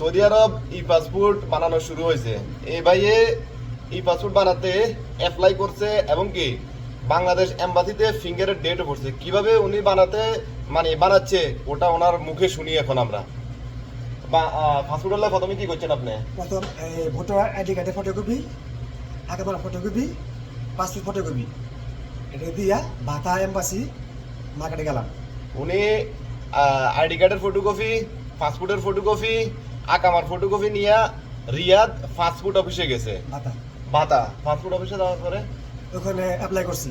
Saudi আরব ই passport বানানো শুরু হয়েছে। এই ভাইয়ে ই পাসপোর্ট বানাতে অ্যাপ্লাই করছে এবং কি বাংলাদেশ এম্বাসিতে ফিঙ্গারের ডেটও পড়ছে। কীভাবে উনি বানাতে মানে বানাচ্ছে ওটা ওনার মুখে শুনি এখন আমরা। পাসপোর্ট হলে প্রথমে কি করছেন আপনি? প্রথম ভোটার আইডি কার্ডের ফটোকপি আগে ফটোকপি পাসপোর্ট ফটোকপি এটা দিয়া বাতা এম্বাসি মার্কেটে গেলাম। উনি আইডি কার্ডের ফটোকপি পাসপোর্টের ফটোকপি আকামার ফটোকপি নিয়ে রিয়াদ পাসপোর্ট অফিসে গেছে। বাতা পাসপোর্ট অফিসে যাওয়ার পরে? ওখানে অ্যাপ্লাই করছি।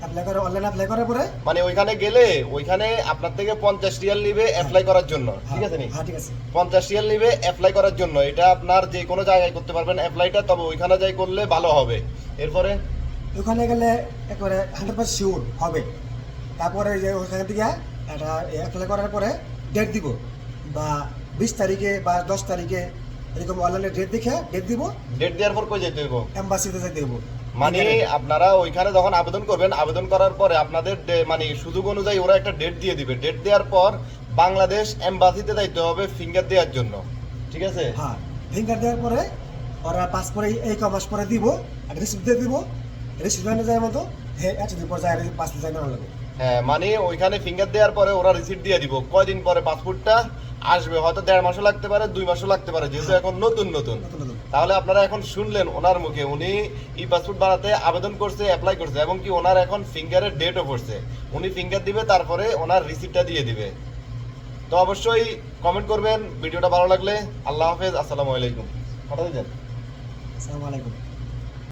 অ্যাপ্লাই করে অনলাইন অ্যাপ্লাই করার পরে? মানে ওইখানে গেলে ওইখানে আপনার থেকে পঞ্চাশ রিয়াল নিবে অ্যাপ্লাই করার জন্য ঠিক আছে নি? হ্যাঁ ঠিক আছে। পঞ্চাশ রিয়াল নিবে অ্যাপ্লাই করার জন্য। এটা আপনার যে কোনো জায়গায় করতে পারবেন অ্যাপ্লাইটা তবে ওইখানে যাই করলে ভালো হবে। এরপরে? ওখানে গেলে একবারে হান্ড্রেড পার্সেন্ট শিওর হবে। তারপরে যে ওখান থেকে একটা অ্যাপ্লাই করার পরে ডেট দিব বা বিশ তারিখে বা দশ তারিখে এরকম অনলাইনে ডেট দেখে ডেট দিব। ডেট দেওয়ার পর কই যেতে হইব? এম্বাসিতে যেতে দেবো মানে আপনারা ওইখানে যখন আবেদন করবেন আবেদন করার পরে আপনাদের মানে সুযোগ অনুযায়ী ওরা একটা ডেট দিয়ে দিবে। ডেট দেওয়ার পর বাংলাদেশ এম্বাসিতে যাইতে হবে ফিঙ্গার দেওয়ার জন্য। ঠিক আছে? হ্যাঁ ফিঙ্গার দেওয়ার পরে ওরা পাস পরে এই ক মাস পরে দিব আর রিসিপ্ট দিয়ে দিব। রিসিপ্ট মানে যায় মতো হ্যাঁ এতদিন পর যায় পাস যায় না হ্যাঁ মানে ওইখানে ফিঙ্গার দেওয়ার পরে ওরা রিসিপ্ট দিয়ে দিব। কয়দিন পরে পাসপোর্টটা আসবে হয়তো দেড় মাসও লাগতে পারে দুই মাসও লাগতে পারে যেহেতু এখন নতুন নতুন। তাহলে আপনারা এখন শুনলেন ওনার মুখে উনি ই পাসপোর্ট বানাতে আবেদন করছে অ্যাপ্লাই করছে এবং কি ওনার এখন ফিঙ্গারের ডেটও পড়ছে। উনি ফিঙ্গার দিবে তারপরে ওনার রিসিপ্টটা দিয়ে দিবে। তো অবশ্যই কমেন্ট করবেন ভিডিওটা ভালো লাগলে। আল্লাহ হাফেজ আসসালামু আলাইকুম। কথা দিচ্ছেন? আসসালামু আলাইকুম।